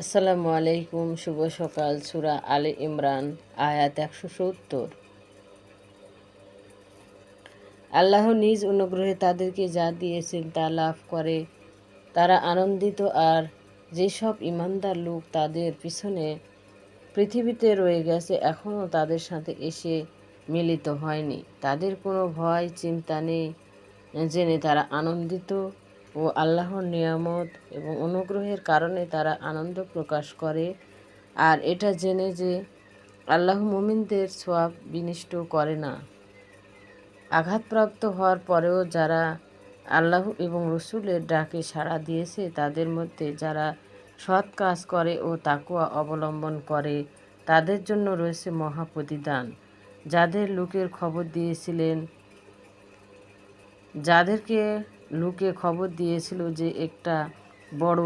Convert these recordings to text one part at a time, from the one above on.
আসসালামু আলাইকুম, শুভ সকাল, সুরা আলে ইমরান, আয়াত একশো সত্তর। আল্লাহ নিজ অনুগ্রহে তাদেরকে যা দিয়েছেন তা লাভ করে। তারা আনন্দিত আর যেসব ইমানদার লোক তাদের পিছনে পৃথিবীতে রয়ে গেছে, এখনও তাদের সাথে এসে মিলিত হয়নি। তাদের কোনো ভয়, চিন্তা নেই। জেনে তারা আনন্দিত ও আল্লাহর নিয়ামত এবং অনুগ্রহের কারণে তারা আনন্দ প্রকাশ করে। আর এটা জেনে যে আল্লাহ মুমিনদের সোয়াব বিনিষ্ট করে না। আঘাতপ্রাপ্ত হওয়ার পরেও যারা আল্লাহ এবং রসুলের ডাকে সাড়া দিয়েছে, তাদের মধ্যে যারা সৎ কাজ করে ও তাকুয়া অবলম্বন করে, তাদের জন্য রয়েছে মহাপ্রতিদান। যাদের লোকের খবর দিয়েছিলেন, যাদেরকে লোকে খবর দিয়েছিল যে একটা বড়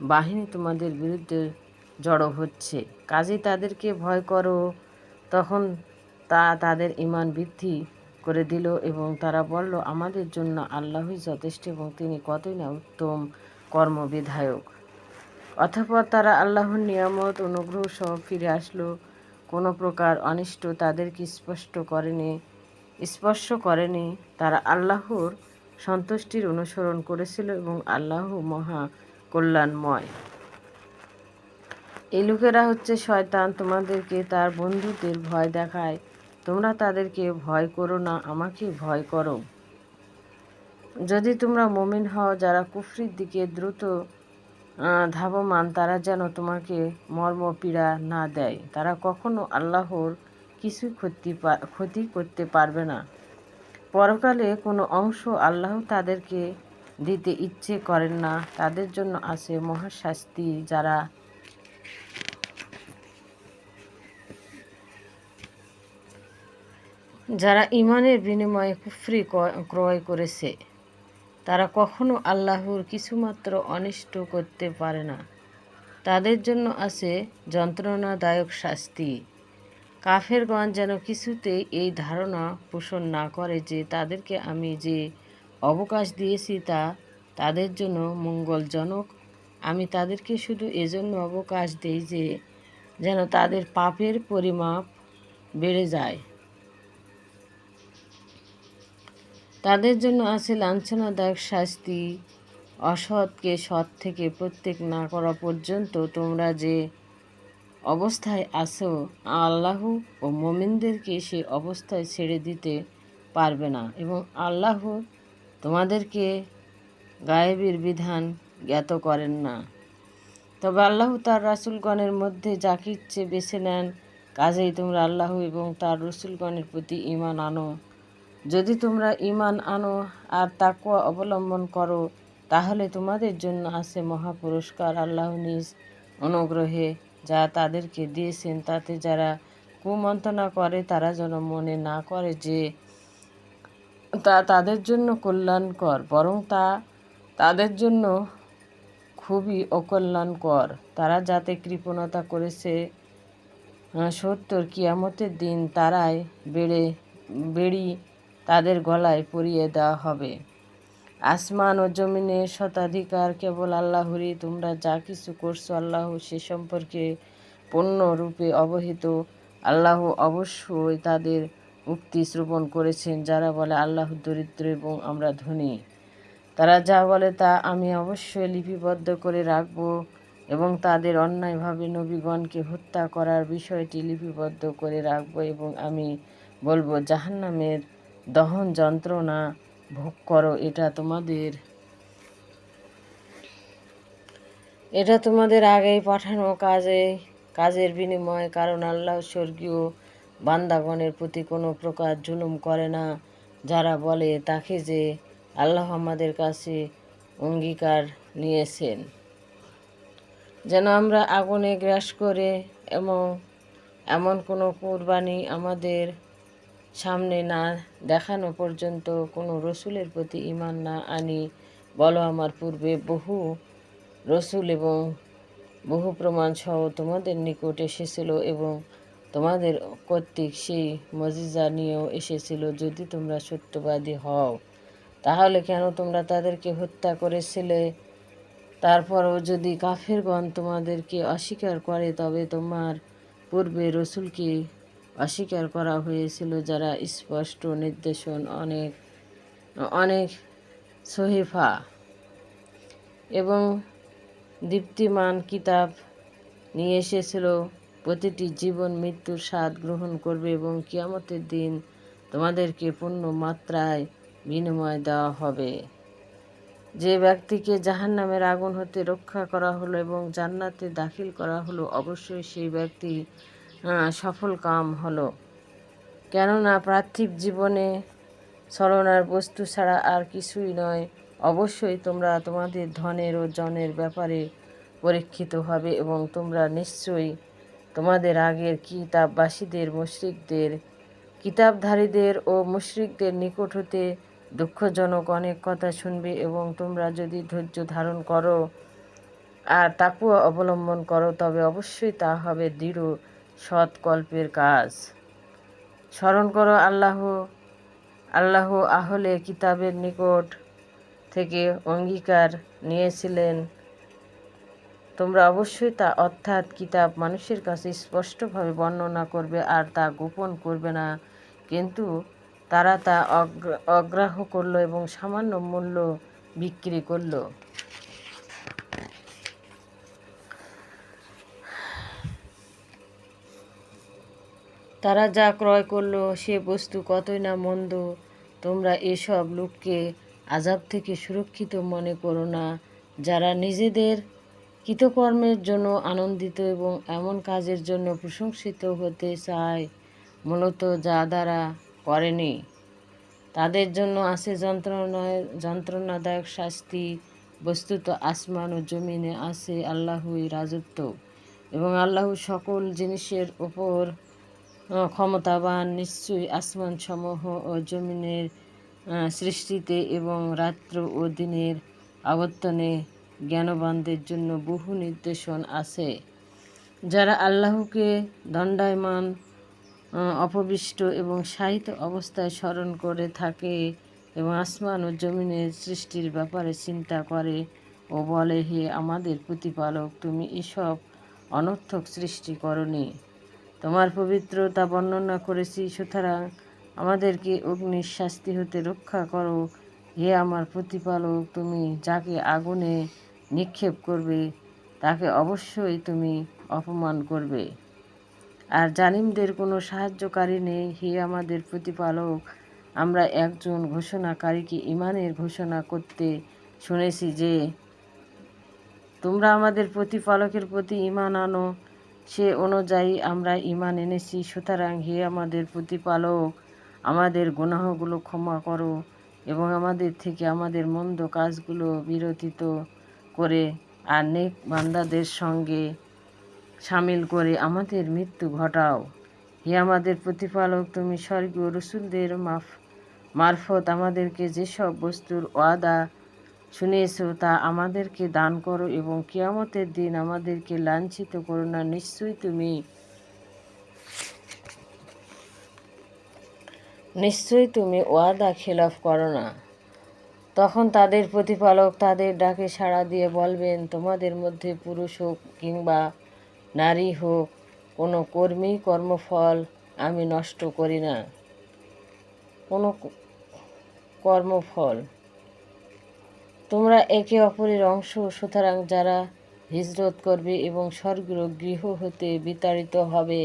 বাহিনী তোমাদের বিরুদ্ধে জড়ো হচ্ছে। কাজে তাদেরকে ভয় করো। তখন তা তাদের ইমান বৃদ্ধি করে দিল এবং তারা বলল, আমাদের জন্য আল্লাহই যথেষ্ট এবং তিনি কতই না উত্তম কর্মবিধায়ক। অতঃপর তারা আল্লাহর নিয়ামত অনুগ্রহ সহ ফিরে আসলো। কোনো প্রকার অনিষ্ট তাদেরকে স্পষ্ট করেনি, স্পর্শ করেনি। তারা আল্লাহর সন্তুষ্টির অনুসরণ করেছিল এবং আল্লাহ মহা কল্যাণময় এই লোকেরা হচ্ছে শয়তান, তোমাদেরকে তার বন্ধুদের ভয় দেখায়। তোমরা তাদেরকে ভয় করো না, আমাকে ভয় করো। যদি তোমরা মমিন হও, যারা কুফরির দিকে দ্রুত ধাবমান, তারা যেন তোমাকে মর্ম পীড়া না দেয়। তারা কখনো আল্লাহর কিছুই ক্ষতি ক্ষতি করতে পারবে না। পরকালে কোনো অংশ আল্লাহ তাদেরকে দিতে ইচ্ছে করেন না। তাদের জন্য আছে মহাশাস্তি যারা যারা ইমানের বিনিময়ে কুফরি ক্রয় করেছে, তারা কখনো আল্লাহর কিছুমাত্র অনিষ্ট করতে পারে না। তাদের জন্য আছে যন্ত্রণাদায়ক শাস্তি। কাফেরগঞ্জ যেন কিছুতেই এই ধারণা পোষণ না করে যে তাদেরকে আমি যে অবকাশ দিয়েছি তা তাদের জন্য মঙ্গলজনক। আমি তাদেরকে শুধু এজন্য অবকাশ দেই যে যেন তাদের পাপের পরিমাপ বেড়ে যায়। তাদের জন্য আছে লাঞ্ছনাদায়ক শাস্তি। অসৎকে সৎ থেকে প্রত্যেক না করা পর্যন্ত তোমরা যে অবস্থায় আসো আল্লাহ ও মোমিনদেরকে সে অবস্থায় ছেড়ে দিতে পারবে না এবং আল্লাহ তোমাদেরকে গায়েবীর বিধান জ্ঞাত করেন না। তবে আল্লাহ তার রাসুলগণের মধ্যে যাকে ইচ্ছে বেছে নেন, কাজেই তোমরা আল্লাহ এবং তার রসুলগণের প্রতি ইমান আনো। যদি তোমরা ইমান আনো আর তাকুয়া অবলম্বন করো, তাহলে তোমাদের জন্য আছে মহাপুরস্কার আল্লাহ নিজ অনুগ্রহে। যা তাদেরকে দিয়েছেন, তাতে যারা কুমন্ত্রণা করে, তারা যেন মনে না করে যে তা তাদের জন্য কল্যাণকর, বরং তা তাদের জন্য খুবই অকল্যাণকর। তারা যাতে কৃপণতা করেছে সত্তর কিয়ামতের দিন তারাই বেড়ে, বেড়ি তাদের গলায় পরিয়ে দেওয়া হবে। আসমান ও জমিনের শতাধিকার কেবল আল্লাহরই। তোমরা যা কিছু করছ আল্লাহ সে সম্পর্কে পূর্ণরূপে অবহিত। আল্লাহ অবশ্যই তাদের উক্তি শ্রবণ করেছেন, যারা বলে আল্লাহ দরিদ্র এবং আমরা ধনী। তারা যা বলে তা আমি অবশ্যই লিপিবদ্ধ করে রাখব এবং তাদের অন্যায়ভাবে নবীগণকে হত্যা করার বিষয়টি লিপিবদ্ধ করে রাখব এবং আমি বলব, জাহান্নামের দহন যন্ত্রণা ভোগ করো, এটা তোমাদের। এটা তোমাদের আগেই পাঠানো কাজে, কাজের বিনিময়, কারণ আল্লাহ স্বর্গীয় বান্দাগণের প্রতি কোনো প্রকার জুলুম করে না। যারা বলে, তাকে যে আল্লাহ আমাদের কাছে অঙ্গীকার নিয়েছেন। যেন আমরা আগুনে গ্রাস করে এবং এমন কোনো কোরবানি আমাদের সামনে না দেখানো পর্যন্ত কোনো রসুলের প্রতি ইমান না আনি, বলো আমার পূর্বে বহু রসুল এবং বহু প্রমাণ সহ তোমাদের নিকট এসেছিল এবং তোমাদের কর্তৃক সেই মজিজা নিয়েও এসেছিল যদি তোমরা সত্যবাদী হও। তাহলে কেন তোমরা তাদেরকে হত্যা করেছিলে? তারপরও যদি কাফেরগণ তোমাদেরকে অস্বীকার করে, তবে তোমার পূর্বে রসুলকে অস্বীকার করা হয়েছিল, যারা স্পষ্ট নির্দেশন অনেক অনেক সহিফা এবং দীপ্তিমান কিতাব নিয়ে এসেছিল। প্রতিটি জীবন মৃত্যুর স্বাদ গ্রহণ করবে এবং কিয়ামতের দিন তোমাদেরকে পূর্ণ মাত্রায় বিনিময় দেওয়া হবে। যে ব্যক্তিকে জাহান নামের আগুন হতে রক্ষা করা হলো এবং জান্নাতে দাখিল করা হলো, অবশ্যই সেই ব্যক্তি সফল কাম হলো। কেননা পার্থিব জীবনে ছলনার বস্তু ছাড়া আর কিছুই নয়, অবশ্যই তোমরা তোমাদের ধনের ও জনের ব্যাপারে পরীক্ষিত হবে এবং তোমরা নিশ্চয়ই তোমাদের আগের কিতাববাসীদের, মুশ্রিকদের, কিতাবধারীদের ও মুশ্রিকদের নিকট হতে দুঃখজনক অনেক কথা শুনবে এবং তোমরা যদি ধৈর্য ধারণ করো আর তাকুয়া অবলম্বন করো, তবে অবশ্যই তা হবে দৃঢ় সৎকল্পের কাজ। স্মরণ করো আল্লাহ আল্লাহ আহলে কিতাবের নিকট থেকে অঙ্গীকার নিয়েছিলেন। তোমরা অবশ্যই তা অর্থাৎ কিতাব মানুষের কাছে স্পষ্টভাবে বর্ণনা করবে আর তা গোপন করবে না। কিন্তু তারা তা অগ্রাহ্য করল এবং সামান্য মূল্য বিক্রি করল। তারা যা ক্রয় করল সে বস্তু কতই না মন্দ। তোমরা এসব লোককে আজাব থেকে সুরক্ষিত মনে করো না, যারা নিজেদের কৃতকর্মের জন্য আনন্দিত এবং এমন কাজের জন্য প্রশংসিত হতে চায়, মূলত যা দ্বারা করেনি। তাদের জন্য আছে যন্ত্রণায়, যন্ত্রণাদায়ক শাস্তি, বস্তুত আসমান ও জমিনে আছে আল্লাহই রাজত্ব এবং আল্লাহ সকল জিনিসের ওপর ক্ষমতাবান, নিশ্চয়ই আসমান সমূহ ও জমিনের সৃষ্টিতে এবং রাত্র ও দিনের আবর্তনে জ্ঞানবানদের জন্য বহু নির্দেশন আছে। যারা আল্লাহকে দণ্ডায়মান অপবিষ্ট এবং সাহিত্য অবস্থায় স্মরণ করে থাকে এবং আসমান ও জমিনের সৃষ্টির ব্যাপারে চিন্তা করে ও বলে, হে আমাদের প্রতিপালক, তুমি এসব অনর্থক সৃষ্টি করনি। তোমার পবিত্রতা বর্ণনা করেছি, সুতরাং আমাদেরকে অগ্নির শাস্তি হতে রক্ষা করো। হে আমার প্রতিপালক, তুমি যাকে আগুনে নিক্ষেপ করবে, তাকে অবশ্যই তুমি অপমান করবে। আর জালিমদের কোনো সাহায্যকারী নেই। হে আমাদের প্রতিপালক, আমরা একজন ঘোষণাকারীকে ইমানের ঘোষণা করতে শুনেছি যে তোমরা আমাদের প্রতিপালকের প্রতি ইমান আনো। সে অনুযায়ী আমরা ইমান এনেছি। সুতরাং হে আমাদের প্রতিপালক, আমাদের গুনাহগুলো ক্ষমা করো এবং আমাদের থেকে আমাদের মন্দ কাজগুলো বিরতিত করে আর নেক বান্দাদের সঙ্গে সামিল করে আমাদের মৃত্যু ঘটাও। হে আমাদের প্রতিপালক, তুমি স্বর্গীয় রসুলদের মাফ, মারফত আমাদেরকে যেসব বস্তুর ওয়াদা শুনিয়েছ তা আমাদেরকে দান করো এবং কিয়ামতের দিন আমাদেরকে লাঞ্ছিত করো না, নিশ্চয়ই তুমি নিশ্চয়ই তুমি ওয়াদা খেলাফ করো না। তখন তাদের প্রতিপালক তাদের ডাকে সাড়া দিয়ে বলবেন, তোমাদের মধ্যে পুরুষ হোক কিংবা নারী হোক, কোনো কর্মী কর্মফল আমি নষ্ট করি না। কোনো কর্মফল তোমরা একে অপরের অংশ, সুতরাং যারা হিজরত করবে এবং স্বর্গ গৃহ হতে বিতাড়িত হবে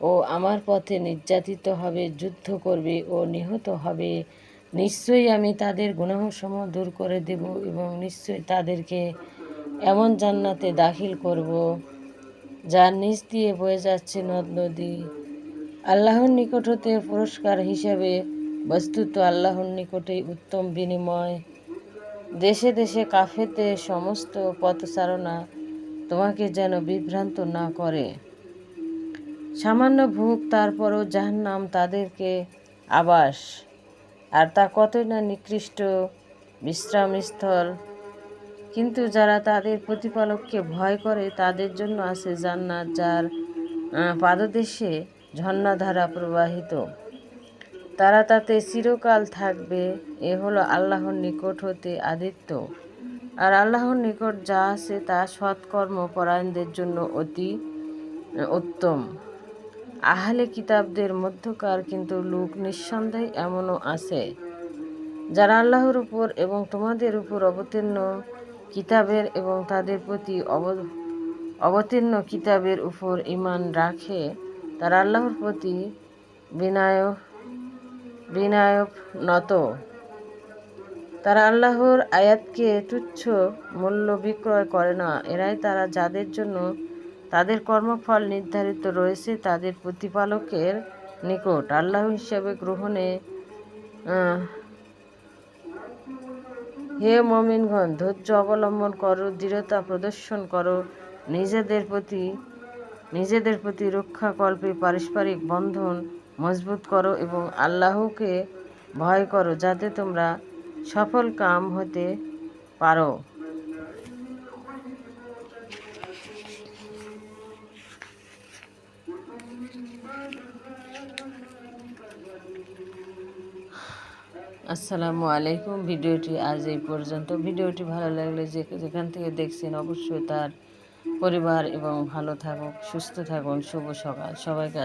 ও আমার পথে নির্যাতিত হবে, যুদ্ধ করবে ও নিহত হবে, নিশ্চয়ই আমি তাদের গুনাহসমূহ দূর করে দেব এবং নিশ্চয়ই তাদেরকে এমন জান্নাতে দাখিল করব যার নিচ দিয়ে বয়ে যাচ্ছে নদ নদী। আল্লাহর নিকট হতে পুরস্কার হিসেবে বস্তুত আল্লাহর নিকটেই উত্তম বিনিময়। দেশে দেশে কাফেতে সমস্ত পথচারণা তোমাকে যেন বিভ্রান্ত না করে। সামান্য ভোগ, তারপরও নাম তাদেরকে আবাস। আর তা কতই না নিকৃষ্ট বিশ্রামস্থল। কিন্তু যারা তাদের প্রতিপালককে ভয় করে, তাদের জন্য আছে জান্নাত, যার পাদদেশে ঝর্ণাধারা প্রবাহিত। তারা তাতে চিরকাল থাকবে, এ হলো আল্লাহর নিকট হতে আদিত্য। আর আল্লাহর নিকট যা আছে তা সৎকর্ম পরায়ণদের জন্য অতি উত্তম। আহলে কিতাবদের মধ্যকার কিন্তু লোক নিঃসন্দেহে এমনও আছে, যারা আল্লাহর উপর এবং তোমাদের উপর অবতীর্ণ কিতাবের এবং তাদের প্রতি অব- অবতীর্ণ কিতাবের উপর ঈমান রাখে, তারা আল্লাহর প্রতি বিনায় বিনায়ক নত। তারা আল্লাহর আয়াতকে তুচ্ছ মূল্য বিক্রয় করে না। এরাই তারা যাদের জন্য তাদের কর্মফল নির্ধারিত রয়েছে, তাদের প্রতিপালকের নিকট। আল্লাহ হিসাবে গ্রহণে হে মমিনগণ, ধৈর্য অবলম্বন করো, দৃঢ়তা প্রদর্শন করো। নিজেদের প্রতি নিজেদের প্রতি রক্ষাকল্পে পারস্পরিক বন্ধন মজবুত করো এবং আল্লাহকে ভয় করো যাতে তোমরা সফল কাম হতে পারো। আসসালামু আলাইকুম। ভিডিওটি আজ এই পর্যন্ত। ভিডিওটি ভালো লাগলে যে যেখান থেকে দেখছেন অবশ্যই তার পরিবার এবং ভালো থাকুক, সুস্থ থাকুন। শুভ সকাল। সবাইকে